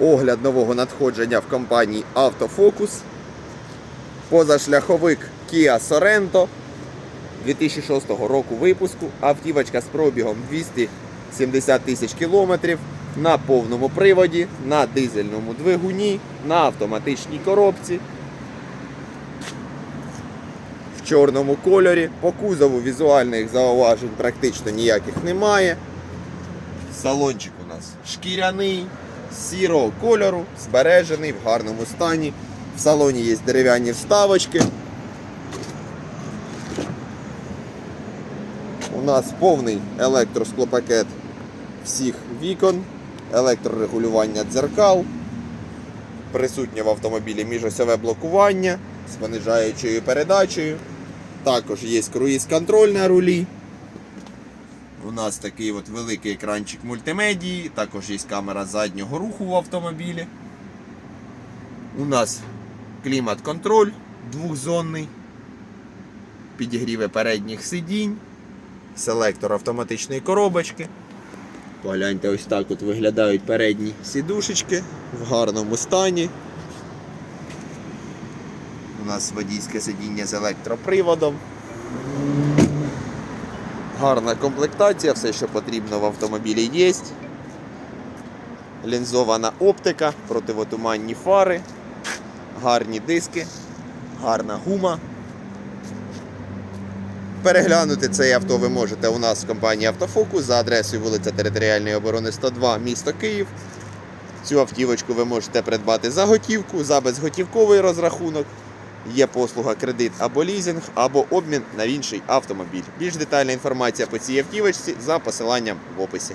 Огляд нового надходження в компанії Автофокус. Позашляховик Kia Sorento 2006 року випуску. Автівочка з пробігом 270 тисяч кілометрів на повному приводі, на дизельному двигуні, на автоматичній коробці. В чорному кольорі. По кузову візуальних зауважень практично ніяких немає. Салончик у нас шкіряний, сірого кольору, збережений в гарному стані. В салоні є дерев'яні вставочки. У нас повний електросклопакет всіх вікон, електрорегулювання дзеркал. Присутнє в автомобілі міжосьове блокування з понижаючою передачею. Також є круїз-контроль на рулі. У нас такий от великий екранчик мультимедії, також є камера заднього руху в автомобілі. У нас клімат-контроль двохзонний, підігріви передніх сидінь, селектор автоматичної коробочки. Погляньте, ось так от виглядають передні сідушечки в гарному стані. У нас водійське сидіння з електроприводом. Гарна комплектація, все, що потрібно в автомобілі є. Лінзована оптика, противотуманні фари, гарні диски, гарна гума. Переглянути це авто ви можете у нас в компанії Автофокус за адресою вулиця Територіальної оборони 102, місто Київ. Цю автівочку ви можете придбати за готівку, за безготівковий розрахунок. Є послуга кредит або лізинг, або обмін на інший автомобіль. Більш детальна інформація по цій автівочці за посиланням в описі.